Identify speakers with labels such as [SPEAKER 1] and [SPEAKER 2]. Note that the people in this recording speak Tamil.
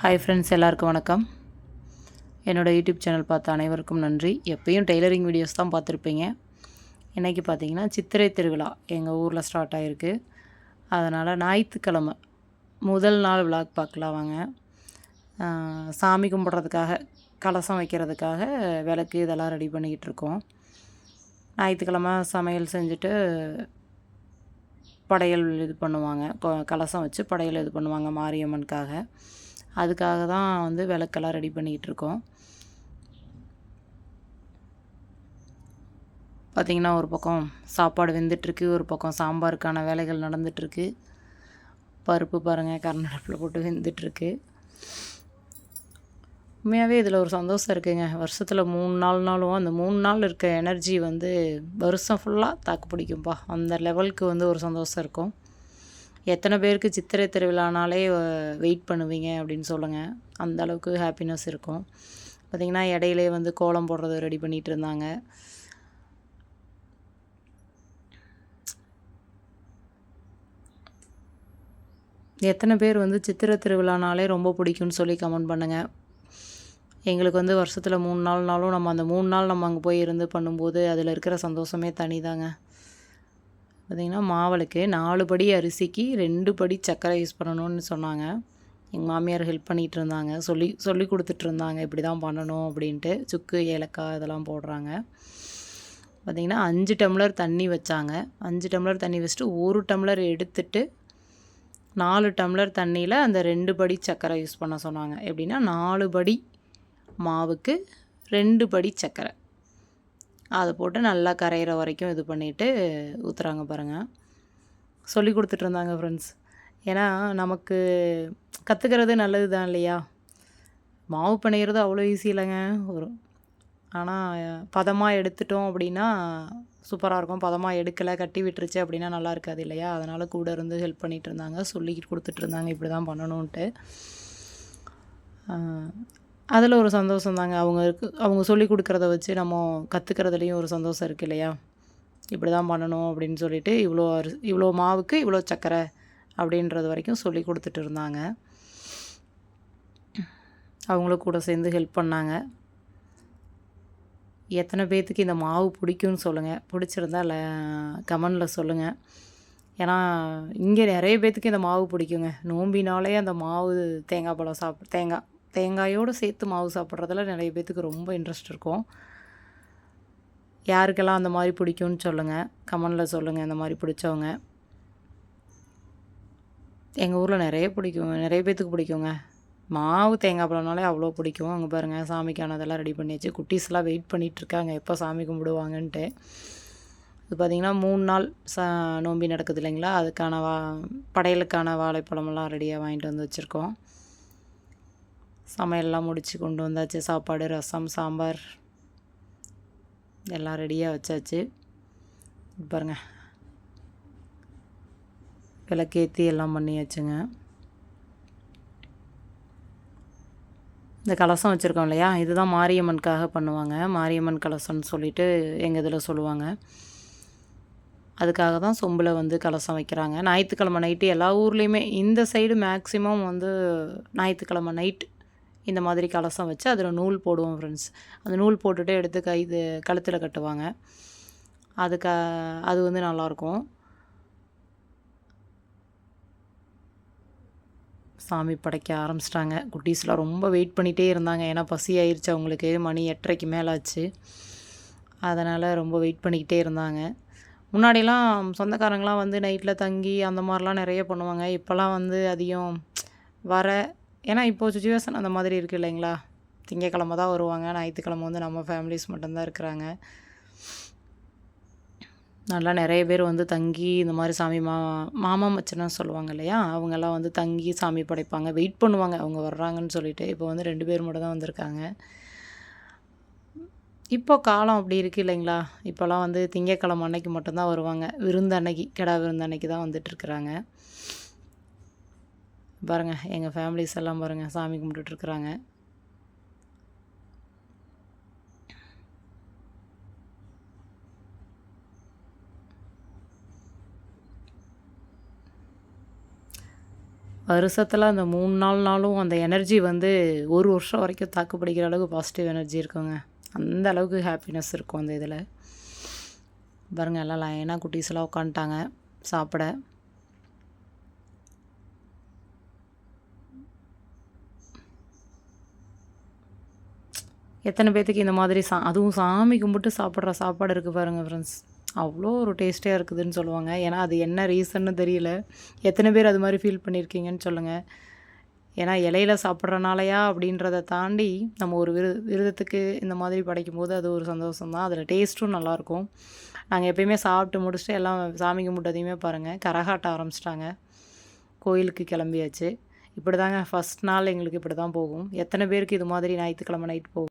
[SPEAKER 1] ஹாய் ஃப்ரெண்ட்ஸ் எல்லாருக்கும் வணக்கம். என்னோடய யூடியூப் சேனல் பார்த்த அனைவருக்கும் நன்றி. எப்பயும் டெய்லரிங் வீடியோஸ் தான் பார்த்துருப்பீங்க. இன்றைக்கி பார்த்தீங்கன்னா சித்திரை திருவிழா எங்கள் ஊரில் ஸ்டார்ட் ஆகிருக்கு அதனால் ஞாயிற்றுக்கிழமை முதல் நாள் விளாக் பார்க்கலாம் வாங்க. சாமி கும்பிட்றதுக்காக கலசம் வைக்கிறதுக்காக விளக்கு இதெல்லாம் ரெடி பண்ணிக்கிட்டு இருக்கோம். ஞாயிற்றுக்கிழமை சமையல் செஞ்சுட்டு படையல் இது பண்ணுவாங்க. கலசம் வச்சு படையல் இது பண்ணுவாங்க மாரியம்மனுக்காக. அதுக்காக தான் வந்து விளக்கெல்லாம் ரெடி பண்ணிக்கிட்டு இருக்கோம் பார்த்திங்கன்னா ஒரு பக்கம் சாப்பாடு வெந்துட்டுருக்கு ஒரு பக்கம் சாம்பாருக்கான வேலைகள் நடந்துட்டுருக்கு. பருப்பு பாருங்கள் கரண்டடுப்பில் போட்டு வெந்துட்டுருக்கு. உண்மையாகவே இதில் ஒரு சந்தோஷம் இருக்குங்க. வருஷத்தில் மூணு நாள்னாலும் அந்த மூணு நாள் இருக்க எனர்ஜி வந்து வருஷம் ஃபுல்லாக தாக்கு பிடிக்கும்பா. அந்த லெவலுக்கு வந்து ஒரு சந்தோஷம் இருக்கும். எத்தனை பேருக்கு சித்திரை திருவிழானாலே வெயிட் பண்ணுவீங்க அப்படின்னு சொல்லுங்கள் அந்த அளவுக்கு ஹாப்பினஸ் இருக்கும். பார்த்திங்கன்னா இடையிலே வந்து கோலம் போடுறது ரெடி பண்ணிகிட்டு இருந்தாங்க. எத்தனை பேர் வந்து சித்திரை திருவிழானாலே ரொம்ப பிடிக்கும்னு சொல்லி கமெண்ட் பண்ணுங்கள் எங்களுக்கு வந்து வருஷத்தில் மூணு நாள்னாலும் நம்ம அந்த மூணு நாள் நம்ம அங்கே போய் இருந்து பண்ணும்போது அதில் இருக்கிற சந்தோஷமே தனிதாங்க. பார்த்திங்கன்னா மாவளுக்கு நாலு படி அரிசிக்கு ரெண்டு படி சர்க்கரை யூஸ் பண்ணணும்னு சொன்னாங்க. எங்கள் மாமியார் ஹெல்ப் பண்ணிகிட்டு இருந்தாங்க. சொல்லி சொல்லி கொடுத்துட்டு இருந்தாங்க. இப்படி தான் பண்ணணும் அப்படின்ட்டு. சுக்கு ஏலக்காய் இதெல்லாம் போடுறாங்க. பார்த்திங்கன்னா அஞ்சு டம்ளர் தண்ணி வச்சாங்க. அஞ்சு டம்ளர் தண்ணி வச்சுட்டு ஒரு டம்ளர் எடுத்துட்டு நாலு டம்ளர் தண்ணியில் அந்த ரெண்டு படி சர்க்கரை யூஸ் பண்ண சொன்னாங்க. எப்படின்னா நாலு படி மாவுக்கு ரெண்டு படி சர்க்கரை அதை போட்டு நல்லா கரையிற வரைக்கும் இது பண்ணிவிட்டு ஊற்றுறாங்க பாருங்கள் சொல்லி கொடுத்துட்டு இருந்தாங்க ஃப்ரெண்ட்ஸ் ஏன்னா நமக்கு கற்றுக்கிறது நல்லது தான் இல்லையா? மாவு பிணையிறது அவ்வளோ ஈஸி இல்லைங்க. ஒரு ஆனால் பதமாக எடுத்துட்டோம் அப்படின்னா சூப்பராக இருக்கும். பதமாக எடுக்கலை கட்டி விட்டுருச்சு அப்படின்னா நல்லா இருக்காது இல்லையா? அதனால் கூட இருந்து ஹெல்ப் பண்ணிகிட்டு இருந்தாங்க. சொல்லி கொடுத்துட்டு இருந்தாங்க. இப்படி தான் பண்ணணுன்ட்டு அதில் ஒரு சந்தோஷம் தாங்க. அவங்க இருக்கு அவங்க சொல்லி கொடுக்குறத வச்சு நம்ம கற்றுக்கிறதுலையும் ஒரு சந்தோஷம் இருக்குது இல்லையா? இப்படி தான் பண்ணணும் அப்படின்னு சொல்லிட்டு இவ்வளோ அரி இவ்வளோ மாவுக்கு இவ்வளோ சர்க்கரை அப்படின்றது வரைக்கும் சொல்லி கொடுத்துட்டு இருந்தாங்க. அவங்களும் கூட சேர்ந்து ஹெல்ப் பண்ணாங்க. எத்தனை பேர்த்துக்கு இந்த மாவு பிடிக்கும்னு சொல்லுங்கள் பிடிச்சிருந்தா ல கமெண்டில் சொல்லுங்கள் ஏன்னா இங்கே நிறைய பேர்த்துக்கு இந்த மாவு பிடிக்குங்க. நோம்பினாலே அந்த மாவு தேங்காய் பழம் சாப்பிட் தேங்காய் தேங்காயோடு சேர்த்து மாவு சாப்பிட்றதுல நிறைய பேர்த்துக்கு ரொம்ப இன்ட்ரெஸ்ட் இருக்கும். யாருக்கெல்லாம் அந்த மாதிரி பிடிக்கும்னு சொல்லுங்கள் கமெண்டில் சொல்லுங்கள் இந்த மாதிரி பிடிச்சவங்க. எங்கள் ஊரில் நிறைய பிடிக்கும் நிறைய பேர்த்துக்கு பிடிக்குங்க. மாவு தேங்காய் பழம்னாலே அவ்வளோ பிடிக்கும். அங்கே பாருங்கள் சாமிக்கானதெல்லாம் ரெடி பண்ணி வச்சு குட்டீஸ்லாம் வெயிட் பண்ணிகிட்ருக்காங்க எப்போ சாமி கும்பிடுவாங்கன்ட்டு. இது பார்த்திங்கன்னா மூணு நாள் சா நோம்பி நடக்குது இல்லைங்களா? அதுக்கான வா படையலுக்கான வாழைப்பழமெல்லாம் ரெடியாக வாங்கிட்டு வந்து வச்சுருக்கோம். சமையல்லாம் முடித்து கொண்டு வந்தாச்சு. சாப்பாடு ரசம் சாம்பார். எல்லாம் ரெடியாக வச்சாச்சு. பாருங்க. விளக்கேற்றி எல்லாம் பண்ணியாச்சுங்க. இந்த கலசம் வச்சுருக்கோம் இல்லையா? இதுதான் மாரியம்மனுக்காக பண்ணுவாங்க. மாரியம்மன் கலசம்னு சொல்லிட்டு எங்கள் இதில் சொல்லுவாங்க. அதுக்காக தான் சொம்பில் வந்து கலசம் வைக்கிறாங்க. ஞாயிற்றுக்கிழமை நைட்டு எல்லா ஊர்லேயுமே இந்த சைடு மேக்ஸிமம் வந்து ஞாயிற்றுக்கிழமை நைட் இந்த மாதிரி கலசம் வச்சு அதில் நூல் போடுவோம் ஃப்ரெண்ட்ஸ் அந்த நூல் போட்டுட்டு எடுத்து கை இது கழுத்தில் கட்டுவாங்க. அதுக்கு அது வந்து நல்லாயிருக்கும் சாமி படைக்க ஆரம்பிச்சிட்டாங்க. குட்டீஸ்லாம் ரொம்ப வெயிட் பண்ணிகிட்டே இருந்தாங்க. ஏன்னா பசி ஆயிடுச்சு அவங்களுக்கு. மணி எட்டரைக்கு மேலே ஆச்சு அதனால் ரொம்ப வெயிட் பண்ணிக்கிட்டே இருந்தாங்க. முன்னாடிலாம் சொந்தக்காரங்களாம் வந்து நைட்டில் தங்கி அந்த மாதிரிலாம் நிறைய பண்ணுவாங்க. இப்போல்லாம் வந்து அதிகம் வர ஏன்னா இப்போது சுச்சுவேஷன் அந்த மாதிரி இருக்குது இல்லைங்களா? திங்கக்கிழமை தான் வருவாங்க. ஞாயிற்றுக்கிழமை வந்து நம்ம ஃபேமிலிஸ் மட்டும்தான் இருக்கிறாங்க. நல்லா நிறைய பேர் வந்து தங்கி இந்த மாதிரி சாமி மா மாமா மச்சனம் சொல்லுவாங்க இல்லையா? அவங்கெல்லாம் வந்து தங்கி சாமி படைப்பாங்க. வெயிட் பண்ணுவாங்க. அவங்க வர்றாங்கன்னு சொல்லிட்டு. இப்போ வந்து ரெண்டு பேர் மட்டும் தான் வந்திருக்காங்க. இப்போ காலம் அப்படி இருக்குது இல்லைங்களா? இப்போல்லாம் வந்து திங்கக்கிழமை அன்னைக்கு மட்டும்தான் வருவாங்க. விருந்து அன்னைக்கு கிடா விருந்து அன்னைக்கு தான் வந்துட்டுருக்குறாங்க பாருங்கள் எங்கள் ஃபேமிலிஸ் எல்லாம் பாருங்கள் சாமி கும்பிட்டுட்ருக்குறாங்க வருஷத்தில் அந்த மூணு நாள் நாளும் அந்த எனர்ஜி வந்து ஒரு வருஷம் வரைக்கும் தாக்குப்பிடிக்கிற அளவுக்கு பாசிட்டிவ் எனர்ஜி இருக்குங்க. அந்த அளவுக்கு ஹாப்பினஸ் இருக்கும் அந்த இதில். பாருங்கள் எல்லாம் லைனாக குட்டீஸ்லாம் உட்காந்துட்டாங்க சாப்பிட. எத்தனை பேர்த்துக்கு இந்த மாதிரி சா அதுவும் சாமி கும்பிட்டு சாப்பிட்ற சாப்பாடு இருக்குது பாருங்கள் ஃப்ரெண்ட்ஸ் அவ்வளோ ஒரு டேஸ்டியாக இருக்குதுன்னு சொல்லுவாங்க. ஏன்னா அது என்ன ரீசன்னு தெரியல. எத்தனை பேர் அது மாதிரி ஃபீல் பண்ணியிருக்கீங்கன்னு சொல்லுங்கள் ஏன்னா இலையில சாப்பிட்றனாலையா அப்படின்றத தாண்டி நம்ம ஒரு விரு விரதத்துக்கு இந்த மாதிரி படைக்கும்போது அது ஒரு சந்தோஷம் தான். அதில் டேஸ்ட்டும் நல்லாயிருக்கும் நாங்கள் எப்பயுமே சாப்பிட்டு முடிச்சுட்டு எல்லாம் சாமி கும்பிட்டதையுமே பாருங்கள் கரகாட்ட ஆரம்பிச்சிட்டாங்க. கோயிலுக்கு கிளம்பியாச்சு. இப்படி தாங்க ஃபஸ்ட் நாள் எங்களுக்கு இப்படி தான் போகும். எத்தனை பேருக்கு இது மாதிரி ஞாயிற்றுக்கிழமை நைட் போகும்?